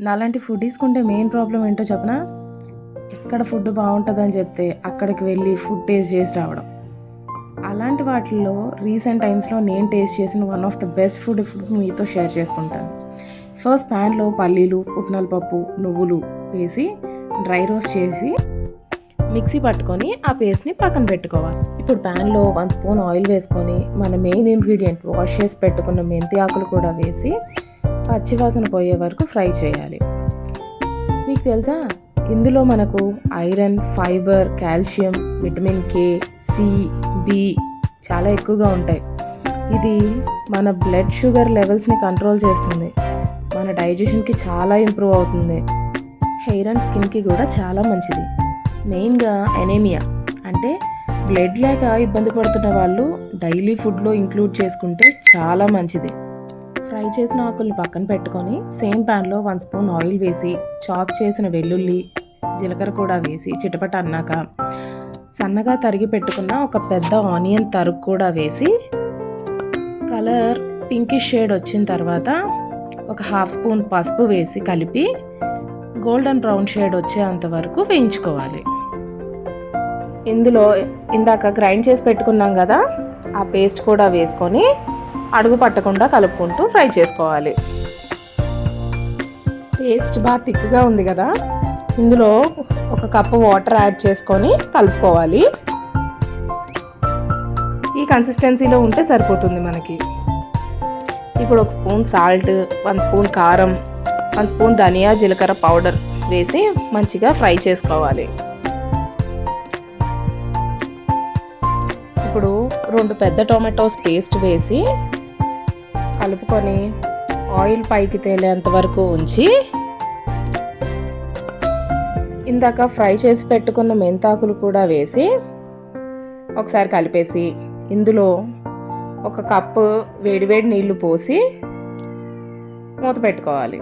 నాలాంటి ఫుడ్ తీసుకుంటే main problem ఏంటో చెప్పనా? ఎక్కడ ఫుడ్ బాగుంటుందని చెప్తే అక్కడికి వెళ్ళి ఫుడ్ టేస్ట్ చేసి రావడం. అలాంటి వాటిల్లో రీసెంట్ టైమ్స్లో నేను టేస్ట్ చేసిన one of the best food food మీతో షేర్ చేసుకుంటాను. ఫస్ట్ ప్యాన్లో పల్లీలు పుట్నాల పప్పు నువ్వులు వేసి డ్రై రోస్ట్ చేసి మిక్సీ పట్టుకొని ఆ పేస్ట్ని పక్కన పెట్టుకోవాలి. ఇప్పుడు ప్యాన్లో వన్ స్పూన్ ఆయిల్ వేసుకొని మన మెయిన్ ఇంగ్రీడియంట్ వాష్ చేసి పెట్టుకున్న మెంతి ఆకులు కూడా వేసి పచ్చివాసన పోయే వరకు ఫ్రై చేయాలి. మీకు తెలుసా? ఇందులో మనకు iron fibre calcium vitamin K C B చాలా ఎక్కువగా ఉంటాయి. ఇది మన బ్లడ్ షుగర్ లెవెల్స్ని కంట్రోల్ చేస్తుంది. మన డైజెషన్కి చాలా ఇంప్రూవ్ అవుతుంది. హెయిర్ అండ్ స్కిన్కి కూడా చాలా మంచిది. మెయిన్గా ఎనేమియా అంటే బ్లడ్ లేక ఇబ్బంది పడుతున్న వాళ్ళు డైలీ ఫుడ్లో ఇంక్లూడ్ చేసుకుంటే చాలా మంచిది. ఫ్రై చేసిన ఆకుల్ని పక్కన పెట్టుకొని సేమ్ ప్యాన్లో వన్ స్పూన్ ఆయిల్ వేసి చాప్ చేసిన వెల్లుల్లి జీలకర్ర కూడా వేసి చిటపట అన్నాక సన్నగా తరిగి పెట్టుకున్న ఒక పెద్ద ఆనియన్ తరుగు కూడా వేసి కలర్ పింకిష్ షేడ్ వచ్చిన తర్వాత ఒక హాఫ్ స్పూన్ పసుపు వేసి కలిపి గోల్డెన్ బ్రౌన్ షేడ్ వచ్చేంత వరకు వేయించుకోవాలి. ఇందులో ఇందాక గ్రైండ్ చేసి పెట్టుకున్నాం కదా ఆ పేస్ట్ కూడా వేసుకొని అడుగు పట్టకుండా కలుపుకుంటూ ఫ్రై చేసుకోవాలి. పేస్ట్ బాగా థిక్గా ఉంది కదా. ఇందులో ఒక కప్పు వాటర్ యాడ్ చేసుకొని కలుపుకోవాలి. ఈ కన్సిస్టెన్సీలో ఉంటే సరిపోతుంది మనకి. ఇప్పుడు ఒక స్పూన్ సాల్ట్ వన్ స్పూన్ కారం వన్ స్పూన్ ధనియా జీలకర్ర పౌడర్ వేసి మంచిగా ఫ్రై చేసుకోవాలి. ఇప్పుడు రెండు పెద్ద టొమాటోస్ పేస్ట్ వేసి కలుపుకొని ఆయిల్ పైకి తేలేంత వరకు ఉంచి ఇందాక ఫ్రై చేసి పెట్టుకున్న మెంతాకులు కూడా వేసి ఒకసారి కలిపేసి ఇందులో ఒక కప్పు వేడివేడి నీళ్ళు పోసి మూత పెట్టుకోవాలి.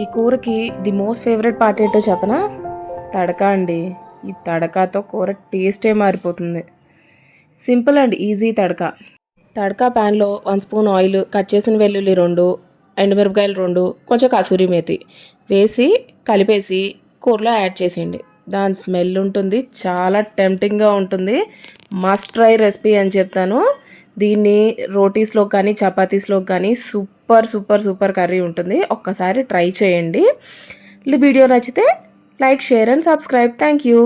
ఈ కూరకి ది మోస్ట్ ఫేవరెట్ పార్ట్ ఏంటో చెప్పనా? తడక అండి. ఈ తడకతో కూర టేస్టే మారిపోతుంది. Simple and easy tadka. Tadka ప్యాన్లో వన్ స్పూన్ ఆయిల్ కట్ చేసిన వెల్లుల్లి రెండు ఎండుమిరపకాయలు రెండు కొంచెం కసూరి మేతి వేసి కలిపేసి కూరలో యాడ్ చేసేయండి. దాని స్మెల్ ఉంటుంది చాలా టెంప్టింగ్గా ఉంటుంది. మస్ట్ ట్రై రెసిపీ అని చెప్తాను. దీన్ని రోటీస్లో కానీ చపాతీస్లో కానీ సూపర్ సూపర్ సూపర్ కర్రీ ఉంటుంది. ఒక్కసారి ట్రై చేయండి. వీడియో నచ్చితే like share and subscribe. Thank you.